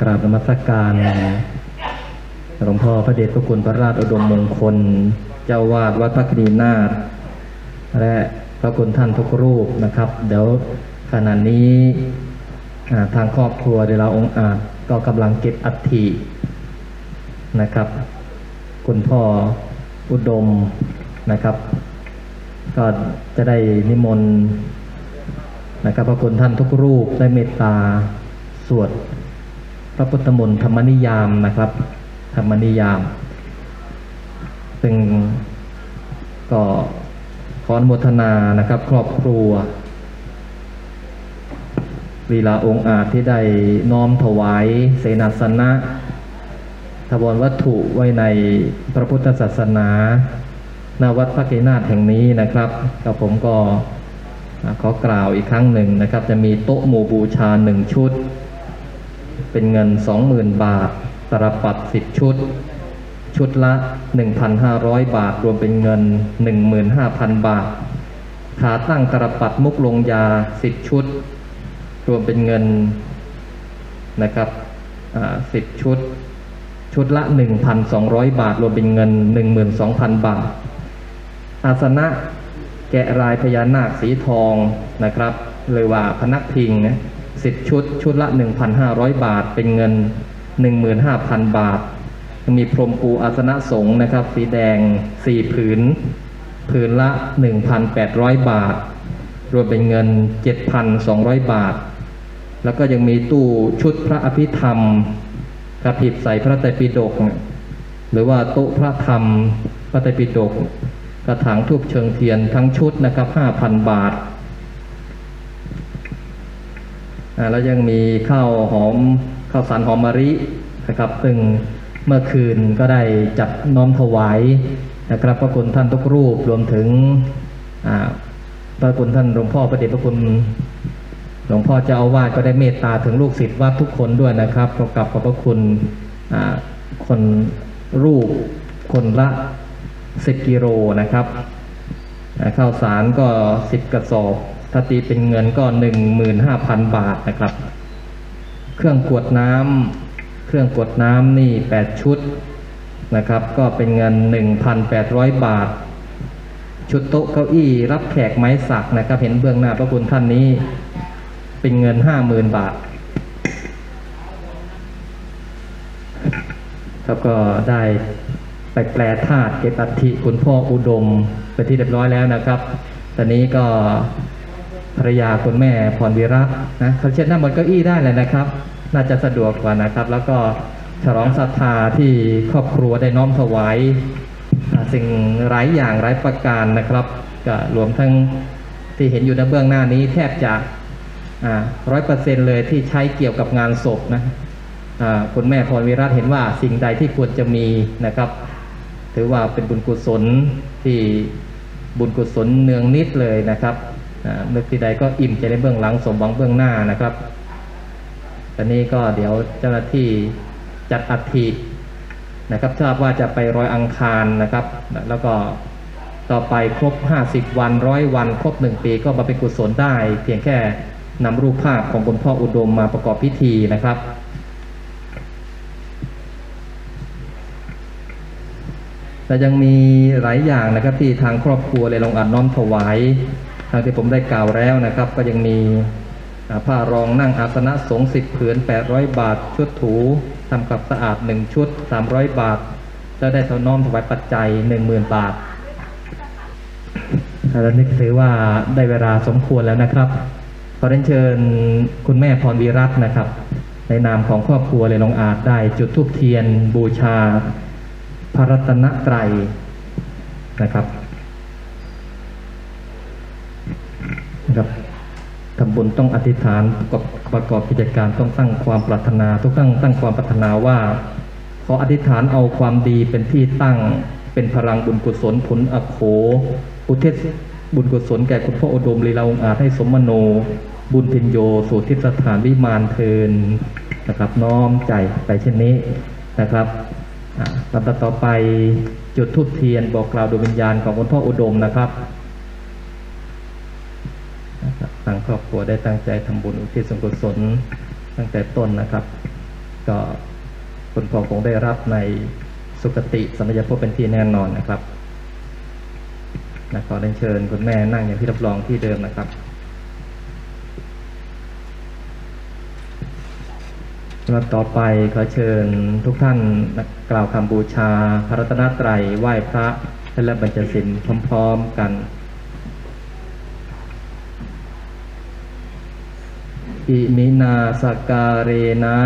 กราบนมัสการหลวงพ่อพระเดชพระคุณพระราชอุดมมงคล เจ้าวาดวัดพระคณีนาถและพระคุณท่านทุกรูปนะครับ เดี๋ยวขณะนี้ทางครอบครัวเดลาองค์อาจก็กำลังเก็บอัฐินะครับ คุณพ่ออุดมนะครับ ก็จะได้นิมนต์นะครับพระคุณท่านทุกรูปได้เมตตาสวด พระพุทธมนต์ธรรมนิยามนะครับ ธรรมนิยาม ซึ่งก็ขออนุโมทนานะครับ ครอบครัวลีลาองค์อาจที่ได้น้อมถวายเสนาสนะทบวนวัตถุไว้ในพระพุทธศาสนาณวัดพระเกนาถแห่งนี้นะครับกับผมก็ขอกล่าวอีกครั้งหนึ่งนะครับ จะมีโต๊ะหมู่บูชาหนึ่งชุด เป็นเงิน 20,000 บาท ตรปัด10 ชุด ชุดละ 1,500 บาท รวมเป็นเงิน 15,000 บาท ขาตั้งตรปัดมุกลงยา 10 ชุด รวมเป็นเงินนะครับ10 ชุด ชุดละ 1,200 บาท รวมเป็นเงิน 12,000 บาท อาสนะแกะลายพญานาคสีทองนะครับเลยว่าพนักพิงนะ สิบชุด ชุดละ 1,500 บาท เป็นเงิน 15,000 บาทยังมีพรมปูอาสนะสงฆ์นะครับ สีแดง 4 ผืน ผืนละ 1,800 บาท รวมเป็นเงิน 7,200 บาท แล้วก็ยังมีตู้ชุดพระอภิธรรมกระผิบใส่พระไตรปิฎกหรือว่าโต๊ะพระธรรม พระไตรปิฎกกระถางทูบเชิงเทียนทั้งชุดนะครับ 5,000 บาทอ่า แล้วยังมีข้าวหอมข้าวสารหอมมะรินะครับ ซึ่งเมื่อคืนก็ได้จัดน้อมถวายนะครับพระคุณท่านทุกรูปรวมถึงพระคุณท่านหลวงพ่อพระเดชพระคุณหลวงพ่อเจ้าอาวาสก็ได้เมตตาถึงลูกศิษย์วัดทุกคนด้วยนะครับขอกราบขอบพระคุณคนรูปคนละสิบกิโลนะครับข้าวสารก็สิบกระสอบ ถ้าตีเป็นเงินก็หนึ่งหมื่นห้าพันบาทนะครับ เครื่องกวดน้ำเครื่องกวดน้ำนี่แปดชุดนะครับ ก็เป็นเงินหนึ่งพันแปดร้อยบาท ชุดโต๊ะเก้าอี้รับแขกไม้สักนะครับ เห็นเบื้องหน้าพระคุณท่านนี้เป็นเงินห้าหมื่นบาท ครับก็ได้ไปแปลธาตุเก็บอัฐิคุณพ่ออุดมไปนที่เรียบร้อยแล้วนะครับ ตอนนี้ก็ ภรรยาคุณแม่พรวีระนะเขาเช็ดหน้าบนเก้าอี้ได้เลยนะครับ น่าจะสะดวกกว่านะครับ แล้วก็ฉลองศรัทธาที่ครอบครัวได้น้อมถวายสิ่งหลายอย่างหลายประการนะครับก็รวมทั้งที่เห็นอยู่ในเบื้องหน้านี้แทบจะร้อยเปอร์เซ็นเลยที่ใช้เกี่ยวกับงานศพนะคุณแม่พรวิรัตเห็นว่าสิ่งใดที่ควรจะมีนะครับ ถือว่าเป็นบุญกุศลที่บุญกุศลเนืองนิดเลยนะครับ นึกที่ใดก็อิ่มใจในเบื้องหลังสมหวังเบื้องหน้านะครับตอนนี้ก็เดี๋ยวเจ้าหน้าที่จัดอัฐินะครับทราบว่าจะไปรอยอังคารนะครับ แล้วก็ต่อไปครบ 50 วันร้อยวันครบ 1 ปีก็มาเป็นกุศลได้ เพียงแค่นำรูปภาพของคุณพ่ออุดมมาประกอบพิธีนะครับแต่ยังมีหลายอย่างนะครับที่ทางครอบครัวเลยลงอัดน้อมถวาย ทางที่ผมได้กล่าวแล้วนะครับ ก็ยังมีผ้ารองนั่งอาสนะสงฆ์สิบผืน 800 บาท ชุดถูทำกับสะอาด 1 ชุด 300 บาท แล้วได้ถน้อมถวายปัจจัย 10,000 บาทแล้วนี่ถือว่าได้เวลาสมควรแล้วนะครับ ขอเรียนเชิญคุณแม่พรวีรัตน์นะครับ ในนามของครอบครัวเลยลงอาจได้จุดธูปเทียนบูชาพระรัตนตรัยนะครับนะครับทำ บุญต้องอธิษฐานประกอบประกอบกิจการต้องตั้งความปรารถนาทุกตั้งตั้งความปรารถนาว่า ขออธิษฐานเอาความดีเป็นที่ตั้งเป็นพลังบุญกุศลผลอโขอุทิศบุญกุศลแก่คุณพ่ออุดมลีลาองอาจให้สมโน บุญพินโยสู่ทิศสถานวิมานเทินนะครับน้อมใจไปเช่นนี้นะครับลำดับต่อไปจุดทูบเทียนบอกกล่าวดวงวิญญาณของคุณพ่ออุดมนะครับ นะ ครอบครัวได้ตั้งใจทำบุญอุทิศส่วนกุศลตั้งแต่ต้นนะครับ ก็คุณพ่อคงได้รับในสุคติสมัยภพเป็นที่แน่นอนนะครับนะขอเรียนเชิญคุณแม่นั่งอย่างที่รับรองที่เดิมนะครับลำดับต่อไปขอเชิญทุกท่านกล่าวคำบูชาพระรัตนตรัยไหว้พระและบรรจศีลพร้อม ๆ กัน อิมินาสการเรนะ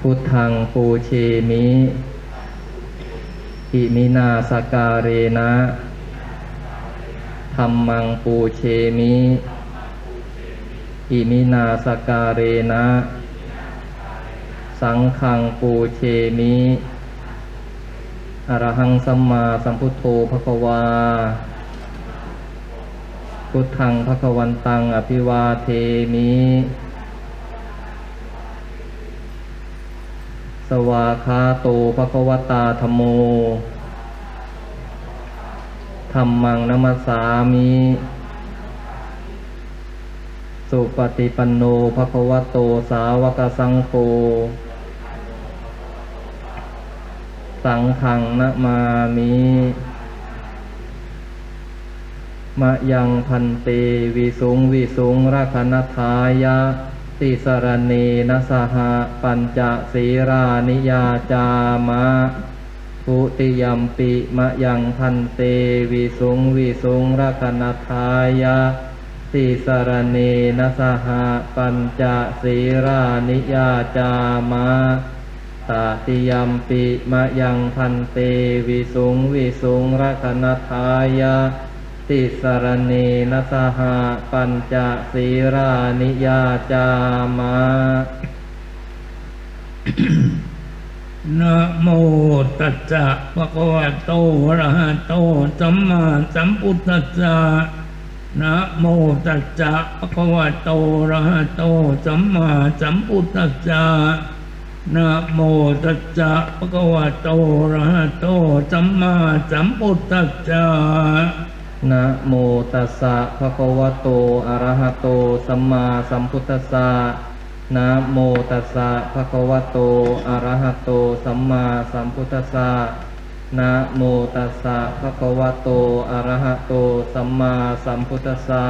พุทธังปูเชมิ อิมินาสการเรนะธรรมังปูเชมิ อิมินาสกการเรนะ สังฆังปูเชมิ อรหังสัมมาสัมพุทโธภควา พุทธังภควันตัง อภิวาเทมิ สวาคาโตภควตาธโมธรรมังนัมสสามิ สุปฏิปันโนภควโตสาวกสังโฆ สังฆังนะมามิ มะยังพันเตวิสุงวิสุงราคณทายะ ติสรเนนสหปัญจศีรานิยาจามะทุติยมปิมะยังพันเตวิสุงวิสุงราคณทายะ ติสรเนนสหปัญจศีรานิยาจามะตติยมปิมะยังพันเตวิสุงวิสุงราคณทายะ ติสรเนนสหปัญจศีรานิยาจามะนะโมตัสสะภะคะวะโตอะระหะโตสัมมาสัมพุทธัสสะนะโมตัสสะภะคะวะโตอะระหะโตสัมมาสัมพุทธัสสะนะโมตัสสะภะคะวะโตอะระหะโตสัมมาสัมพุทธัสสะ นะโมตัสสะภะคะวะโต อะระหะโต สัมมาสัมพุทธัสสะนะโมตัสสะภะคะวะโต อะระหะโต สัมมาสัมพุทธัสสะนะโมตัสสะภะคะวะโต อะระหะโต สัมมาสัมพุทธัสสะ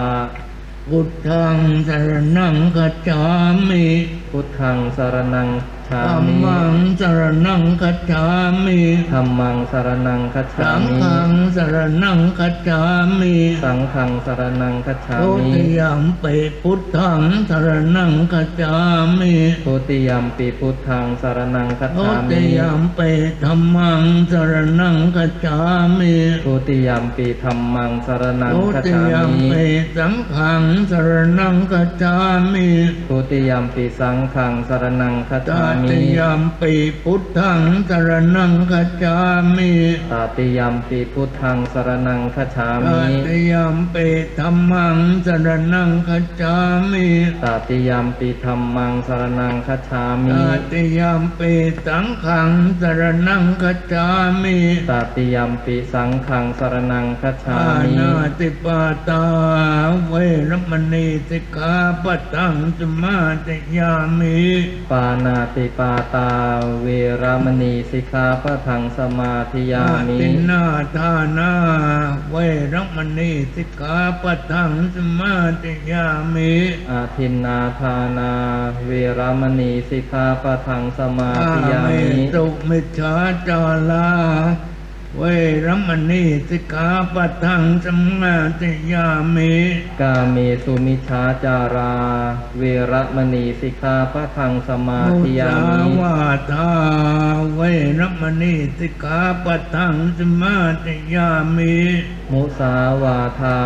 พุทธังสรณังคัจฉามิ พุทธังสรนังธัมมิมังสรณังคัจฉามิธัมมังสรนังคัจฉาสังมิฆังสรณังคัจฉามิสังฆังสรนังคัจฉาโตมิติยมเปพุทธังสรณังคัจฉามิทุติยมปีพุทธังสรนังคัจโตฉาติมิยมเปธัมมังสรณังคัจฉามิทุติยมปีธรรมังสรนังโตคัจติฉายมมิเปสังฆังสรณังคัจฉามิทุติยมปีสังฆังสรนังคัจตฉามิติยมเปพุทธังสรณังคัจฉามิตาติยมปีพุทธังสรนังคัจฉาตมิติยมเปธัมมังสรณังคัจฉามิตาติยมปีธรรมังสรนังคัจฉามิตติยมเปสังฆังสรณังคัจฉามิตาติยมปีสังฆังสรนังคัจฉาอามินาติปาตาเวรมณีสิกขาปะทังสมาติยามิปานาติปาตา เวรมณีสิกขาปะทังสมาธิยาอามิตินาทานาเวรมณีสิกขาปะทังสมาติยามิอาทินนาทานา เวรมณีสิกขาปะทังสมาอาธิยาเมมิตุมิจฉาจาลา เวรมณีสิกขาปะทังสมาติยามิกาเมสุมิชฌาจารา เวรมณีสิกขาปะทังสมามุธิยาสามิ วาทาเวรมณีสิกขาปะทังสมาติยามิมุสาวาทา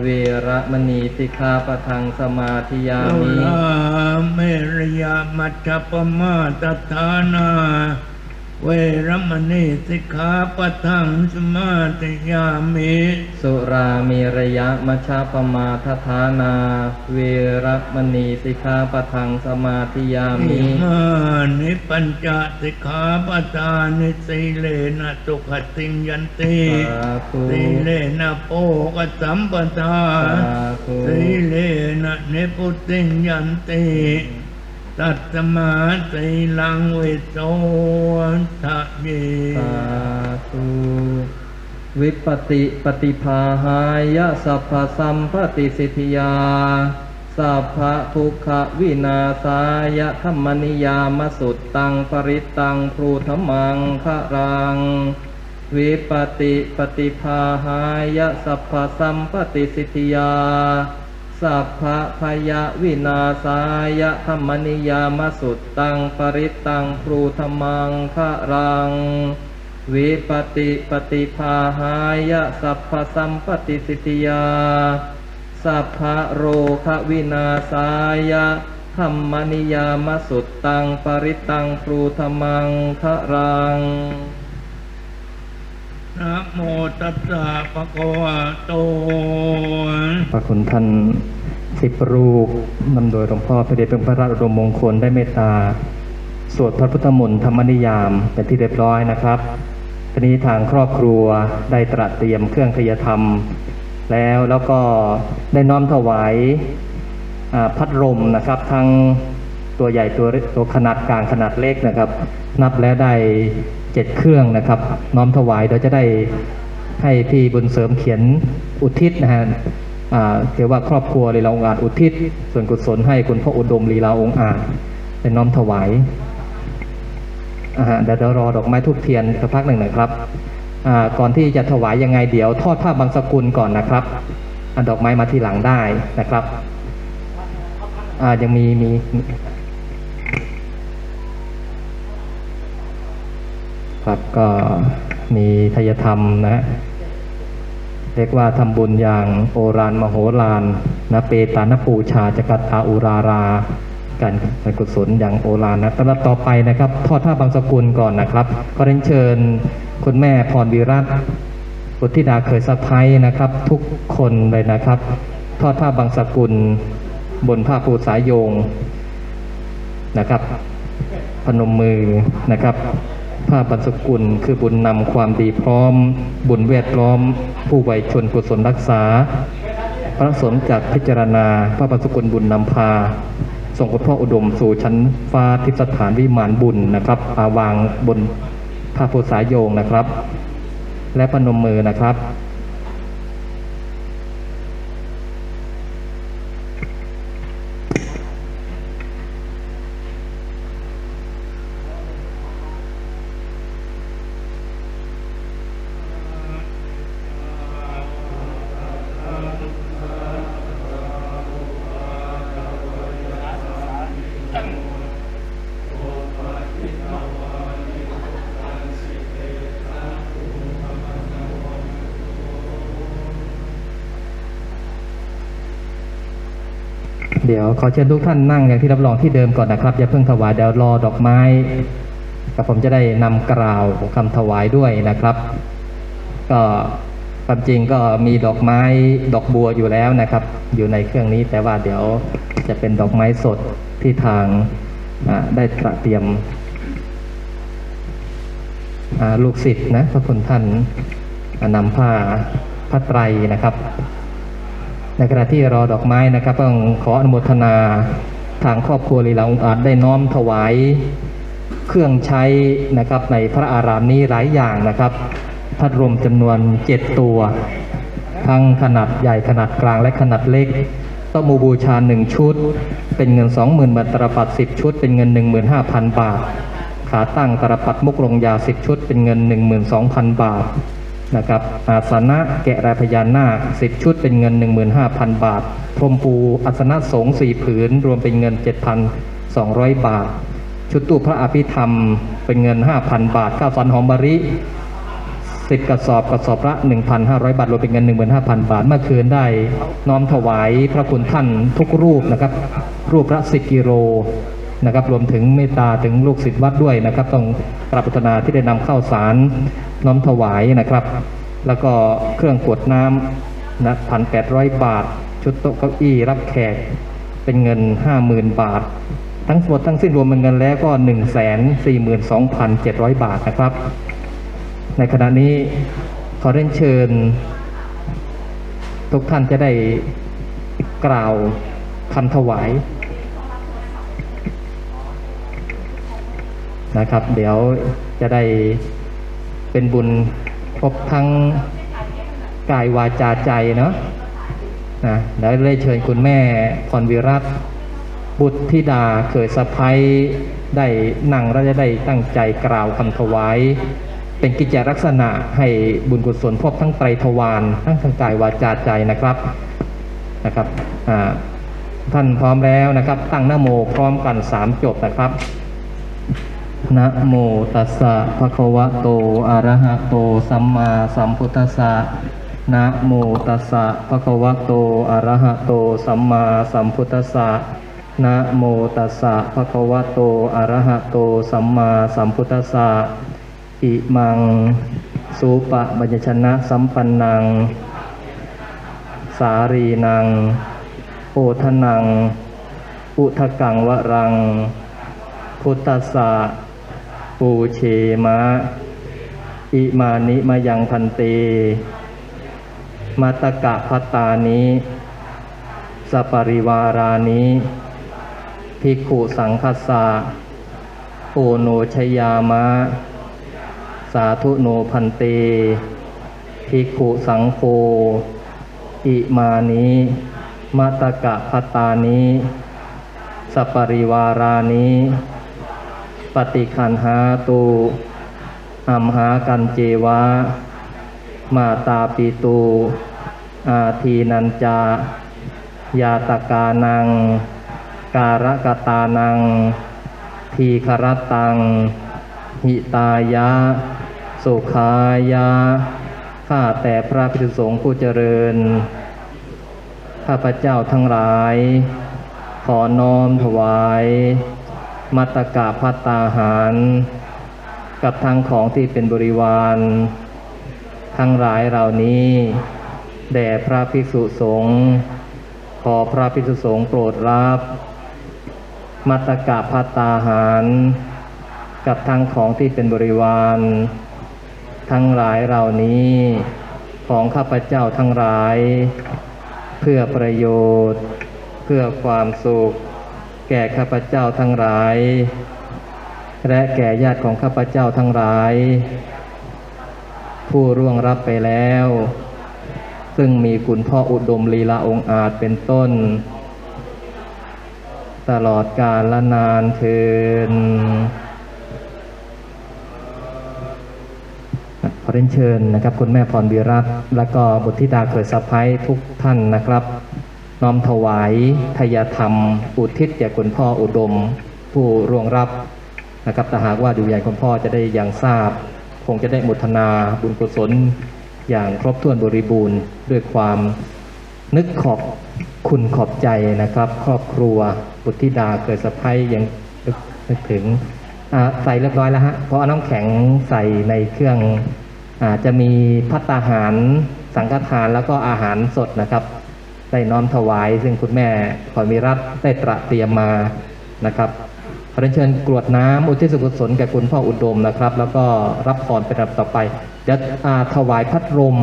เวรมณีสิกขาปะทังสมาธิยาโลมิ ลาเมรยามัจจปมาตฐานา เวรมณีสิกขาปะทังสมาติยามิสุราเมรยะมัชฌปมาทฐานา เวรมณีสิกขาปะทังสมาธิยาอิมิมานิปัญจสิกขาปะทานิสีเลนะตุขติงยันติสาธุสีเลนะโปกสัมปทาสาธุสีเลนะเนพุติงยันติ ตัสมาสีลังวิโสทะเยสาธุวิปติปฏิภาหายะสัพพสัมปติสิทธิยาสัพพะทุกขวินาศายะธรรมนิยามสุดตังปริตตังพรูธมังคะรัง วิปติปฏิภาหายะสัพพสัมปติสิทธิยา สัพพะพยะวินาศายะธรรมนิยามสุดตังปริตังพรูธมังคะรัง วิปติปฏิภาหายะสัพพสัมปติสิทธิยา สัพพะโรคะวินาศายะธรรมนิยามสุดตังปริตตังพรูธมังคะรัง นะโมตัสสะภะคะวะโตพระคุณท่านสิบรูปนำโดยหลวงพ่อพระเดชเป็นพระราชอุดมมงคลได้เมตตา สวดพระพุทธมนต์ธรรมนิยามเป็นที่เรียบร้อยนะครับทีนี้ทางครอบครัวได้ตระเตรียมเครื่องขยธรรม แล้วแล้วก็ได้น้อมถวายพัดลมนะครับทั้งตัวใหญ่ตัวตัวขนาดกลางขนาดเล็กนะครับ นับแล้วได้ จ็ดเครื่องนะครับ น้อมถวายโดยจะได้ให้พี่บุญเสริมเขียนอุทิศนะฮะอ่าเรียกว่าครอบครัวลีลาองอาจอุทิศ ส่วนกุศลให้คุณพ่ออุดมลีลาองอาจเป็นน้อมถวายเดี๋ยวรรอดอกไม้ทูบเทียนสักพักหนึ่งนะครับก่อนที่จะถวายยังไงเดี๋ยวทอดผ้าบางสกุลก่อนนะครับอดอกไม้มาทีหลังได้นะครับยังมีมี ครับก็มีทายธรรมนะฮะเรียกว่าทำบุญอย่างโอรานมโหฬารนะเปตานปูชาจกัตตาอุราราการกุศลอย่างโอฬารนะตลอดต่อไปนะครับทอดท่าบางสกุลก่อนนะครับก็เรียนเชิญคุณแม่พรวิรัตบุตรธิดาเคยสะพ้ายนะครับ ทุกคนเลยนะครับ ทอดท่าบางสกุลบนผ้าปูสายโยงนะครับ พนมมือนะครับ ผ้าบรรสกุล คือบุญนำความดีพร้อม บุญเวทล้อม ผู้ไวชนกุศลรักษา พระสมจากพิจารณาผ้าบรรสกุลบุญนำพาส่งคุณพ่ออุดมสู่ชั้นฟ้าทิพสถานวิมานบุญนะครับอาวางบนผ้าโพสายโยงนะครับ และปนมมือนะครับ เดี๋ยวขอเชิญทุกท่านนั่งอย่างที่รับรองที่เดิมก่อนนะครับ อย่าเพิ่งถวายเดี๋ยวรอดอกไม้กับผมจะได้นำกล่าวคำถวายด้วยนะครับ ก็ความจริงก็มีดอกไม้ดอกบัวอยู่แล้วนะครับ อยู่ในเครื่องนี้แต่ว่าเดี๋ยวจะเป็นดอกไม้สดที่ทางได้ตระเตรียมลูกศิษย์นะพระคุณท่านอ่านำผ้าผ้าไตรนะครับ ในขณะที่รอดอกไม้นะครับต้องขออนุโมทนาทางครอบครัวลีลาองอาจได้น้อมถวายเครื่องใช้นะครับในพระอารามนี้หลายอย่างนะครับพัดลมจำนวนเจ็ดตัว ทั้งขนาดใหญ่ขนาดกลางและขนาดเล็กต้องมูบูชาหนึ่งชุด เป็นเงิน 20,000 บาทตรปัด 10 ชุด เป็นเงิน 15,000 บาท ขาตั้งตรปัดมุกลงยา 10 ชุด เป็นเงิน 12,000 บาท นะครับอาสนะแกะรายพญานาคสิบชุดเป็นเงิน 15,000 บาท พรมปูอาสนะสงฆ์สี่ผืน รวมเป็นเงิน 7,200 บาท ชุดตู้พระอภิธรรมเป็นเงิน 5,000 บาทข้าวสารหอมมะลิสิบกระสอบกระสอบละ 1,500 บาทรวมเป็นเงิน 15,000 บาท เมื่อคืนได้ น้อมถวายพระคุณท่านทุกรูปนะครับ รูปละ10กิโล นะครับรวมถึงเมตตาถึงลูกศิษย์วัดด้วยนะครับ ต้องปรับพัฒนาที่ได้นำเข้าวสารน้อมถวายนะครับ แล้วก็เครื่องกวดน้ำนะพันแปดร้อยบาท ชุดโต๊ะเก้าอี้รับแขกเป็นเงินห้าหมื่นบาท ทั้งหมดทั้งสิ้นรวมเป็นเงินแล้วก็หนึ่งแสนสี่หมื่นสองพันเจ็ดร้อยบาทนะครับ ในขณะนี้ขอเรียนเชิญ ทุกท่านจะได้กล่าวคำถวาย นะครับ เดี๋ยวจะได้เป็นบุญครบทั้งกายวาจาใจเนาะนะเดี๋ยวได้เชิญคุณแม่พรวิรัตบุตรธิดาเขยสะพ้ยได้นั่งแล้วจะได้ตั้งใจกล่าวคำถวาย เป็นกิจลักษณะให้บุญกุศลพบทั้งไตรทวารทั้งทางกายวาจาใจนะครับนะครับท่านพร้อมแล้วนะครับ ตั้งหนะโมพร้อมกันสามจบนะครับ นะโมตัสสะภะคะวะโต อะระหะโต สัมมาสัมพุทธัสสะนะโมตัสสะภะคะวะโต อะระหะโต สัมมาสัมพุทธัสสะนะโมตัสสะภะคะวะโต อะระหะโต สัมมาสัมพุทธัสสะอิมัง สุปะบัญชนะสัมปันนัง สารีนังโอทนัง อุทกังวรัง พุทธสสะ ปูเชมะ อิมานิมายังพันเต มาตกะพัตตานิสปริวารานิภิกขุสังคสะโอโนชยามะ สาธุโนพันเตภิกขุสังโฆอิมานิมาตกะพัตตานิสปริวารานิ ฏิคันหาตูอัมหากันเจวะ มาตาปิตูอาทีนันจายาตกานัง การกตานัง ทีครตัง หิตายะ สุขายะ ข้าแต่พระพิสุสงฆ์ผู้เจริญ ข้าพเจ้าทั้งหลาย ขอน้อมถวาย มัตกะพัตตาหาร กับทางของที่เป็นบริวาร ทั้งหลายเหล่านี้ แด่พระภิกษุสงฆ์ขอพระภิกษุสงฆ์โปรดรับ มัตกะพัตตาหาร กับทางของที่เป็นบริวาร ทั้งหลายเหล่านี้ของข้าพเจ้าทั้งหลาย เพื่อประโยชน์ เพื่อความสุข แก่ข้าพเจ้าทั้งหลาย และแก่ญาติของข้าพเจ้าทั้งหลาย ผู้ร่วงรับไปแล้ว ซึ่งมีคุณพ่ออุดมลีลาองค์อาจเป็นต้น ตลอดกาลละนานเทินขอเรียนเชิญนะครับ คุณแม่พรวีรัตและก็บุตรธิดาเขยสะพ้ายทุกท่านนะครับ น้อมถวายทายธรรม อุทิศแก่คุณพ่ออุดม ผู้ร่วงรับนะครับแต่หากว่าดูใหญ่คุณพ่อจะได้อย่างทราบ คงจะได้มุทนาบุญกุศลอย่างครบถ้วนบริบูรณ์ด้วยความนึกขอบคุณขอบใจนะครับ ครอบครัวบุตรธิดาเกิดสะพ้ายยังนึกถึงใส่เรียบร้อยแล้วฮะเพราะเอน้ำแข็งใส่ในเครื่องอาจะมีพัตตาหารสังฆทานแล้วก็อาหารสดนะครับ ได้น้อมถวาย ซึ่งคุณแม่ขอมีรัตได้ตระเตรียมมานะครับขอเรียนเชิญกรวดน้ำอุทิศกุศลแก่คุณพ่ออุดมนะครับ แล้วก็รับพรเป็นลำดับต่อไป จะถวายพัดลม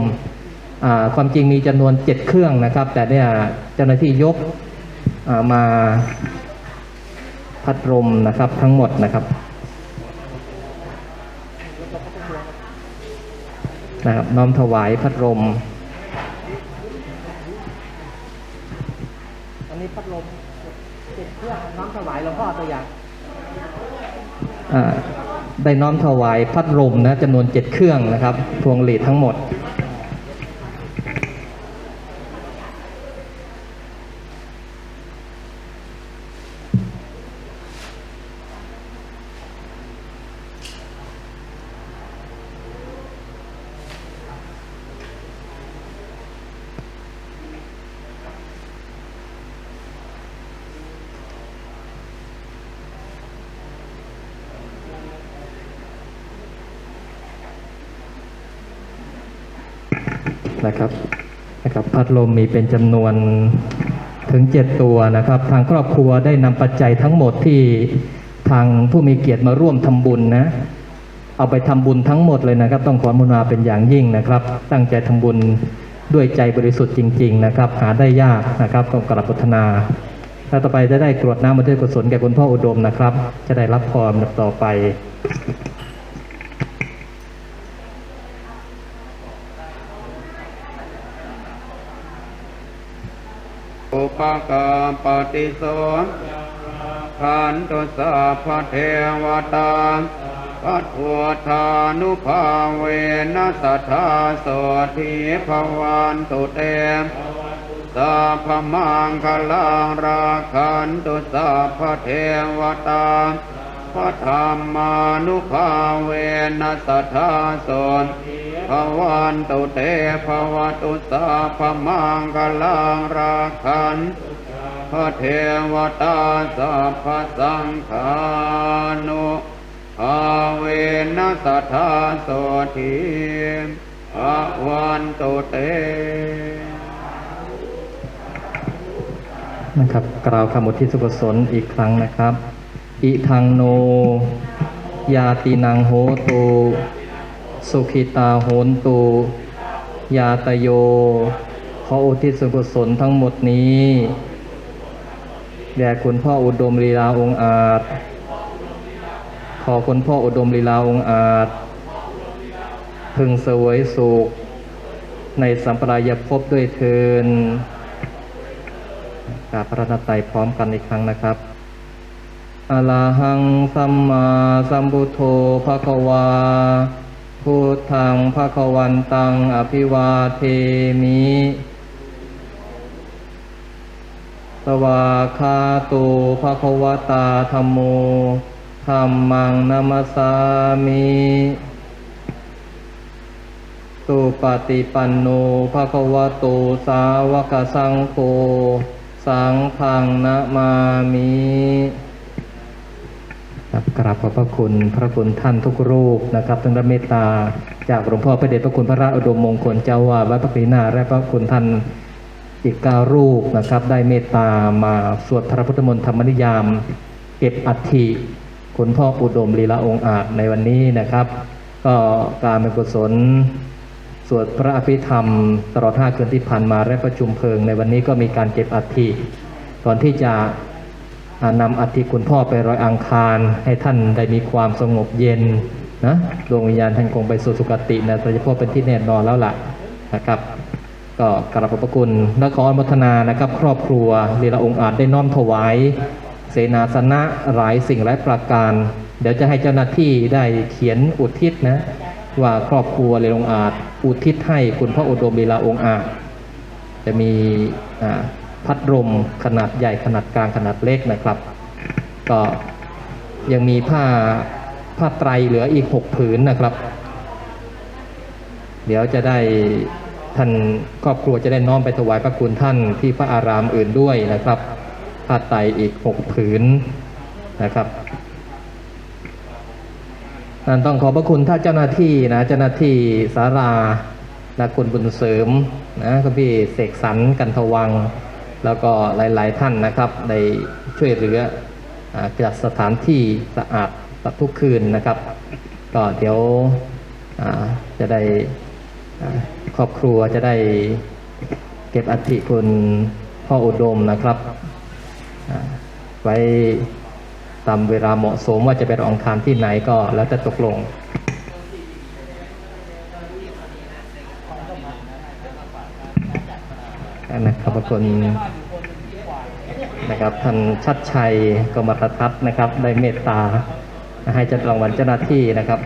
ความจริงมีจำนวนเจ็ดเครื่องนะครับ แต่เนี่ยเจ้าหน้าที่ยกมาพัดลมนะครับทั้งหมดนะครับนะครับน้อมถวายพัดลม อันนี้ พัดลมเจ็ดเครื่องน้อมถวายหลวงพ่อตัวอย่างได้น้อมถวายพัดลมนะจำนวนเจ็ดเครื่องนะครับ พวงหลีดทั้งหมด นะครับนะครับพัดลมมีเป็นจำนวนถึงเจ็ดตัวนะครับ ทางครอบครัวได้นำปัจจัยทั้งหมดที่ทางผู้มีเกียรติมาร่วมทำบุญนะเอาไปทำบุญทั้งหมดเลยนะครับ ต้องขออนุโมทนาเป็นอย่างยิ่งนะครับ ตั้งใจทำบุญด้วยใจบริสุทธิ์จริง ๆ นะครับ หาได้ยากนะครับต้องกราบพัฒนาถ้าต่อไปจะได้กรวดน้ำมาด้วยกุศลแก่คุณพ่ออุดมนะครับ จะได้รับพรต่อไป ปกาปฏิโสขันตุสาพเทวตาปัทวทานุภาเวนัสทธาโสทีภวันตุเตสาพมังคลังราคันตุสาพเทวตาพระธรรมานุภาเวนัสทธาโส ภวันตุเตภวตุสาพมังคลังราคันพระเทวตาสัพสังฆานุภาเวนัสทธาโสทีภวันตุเตนะครับกล่าวคำอุทิศส่วนกุศลอีกครั้งนะครับ อิทังโน ยาตินังโหตุ สุขิตาโหนตุยาตโย ขออุทิศส่วนกุศลทั้งหมดนี้ แด่คุณพ่ออุดมลีลาองค์อาจ ขอคุณพ่ออุดมลีลาองค์อาจ พึงเสวยสุข ในสัมปรายภพด้วยเทินกราบพระนัตไตพร้อมกันอีกครั้งนะครับอลาหังสัมมาสัมพุทโธภะคะวา พุทธังภะควันตังอภิวาเทมิ สวาคาตุภะควตาธัมโมธัมมังนัมสสามิสุปฏิปันโนภะควะโตสาวกสังโฆสังฆังนะมามิ ครับกราบขอบพระคุณพระคุณท่านทุกรูปนะครับทั้งรับเมตตา จากหลวงพ่อพระเดชพระคุณพระราชอุดมมงคลเจ้าวาดวัดพระปีนาและพระคุณท่านอีกเก้ารูปนะครับ ได้เมตตามาสวดพระพุทธมนต์ธรรมนิยาม เก็บอัฐิคุณพ่ออุดมลีลาองค์อาจในวันนี้นะครับ ก็การเป็นกุศลสวดพระอภิธรรม ตลอด5คืนที่ผ่านมาและประชุมเพลิง ในวันนี้ก็มีการเก็บอัฐิก่อนที่จะ นำอัฐิคุณพ่อไปรอยอังคาร ให้ท่านได้มีความสงบเย็นนะดวงวิญญาณท่านคงไปสู่สุคตินะโดยเฉพาะเป็นที่แน่นอนแล้วล่ะนะครับ ก็กราบขอบพระคุณและขออนุโมทนานะครับ ครอบครัวลีลาองค์อาจได้น้อมถวาย เสนาสนะหลายสิ่งหลายประการ เดี๋ยวจะให้เจ้าหน้าที่ได้เขียนอุทิศนะว่าครอบครัวเลองอาจอุทิศให้คุณพระอุดมลีลาองค์อาจจะมีอ่า พัดลมขนาดใหญ่ขนาดกลางขนาดเล็กนะครับ ก็ยังมีผ้าผ้าไตรเหลืออีกหกผืนนะครับ เดี๋ยวจะได้ท่านครอบครัวจะได้น้อมไปถวายพระคุณท่านที่พระอารามอื่นด้วยนะครับผ้าไตรอีกหกผืนนะครับนั่นต้องขอบพระคุณท่านเจ้าหน้าที่นะเจ้าหน้าที่สาราและคุณบุญเสริมนะคุณพี่เสกสรรกันทวัง แล้วก็หลาย ๆ ท่านนะครับได้ช่วยเหลืออจัดสถานที่สะอาดทุกคืนนะครับ ก็เดี๋ยวจะได้ครอบครัวจะได้เก็บอัฐิคุณพ่ออุดมนะครับไว้ตามเวลาเหมาะสมว่าจะไปรองอังคารที่ไหนก็แล้วแต่ตกลง นะครับขอบคุณนะครับท่านชัดชัยกรมรทัศน์นะครับได้เมตตาให้จัดรางวัลเจ้าหน้าที่นะครับ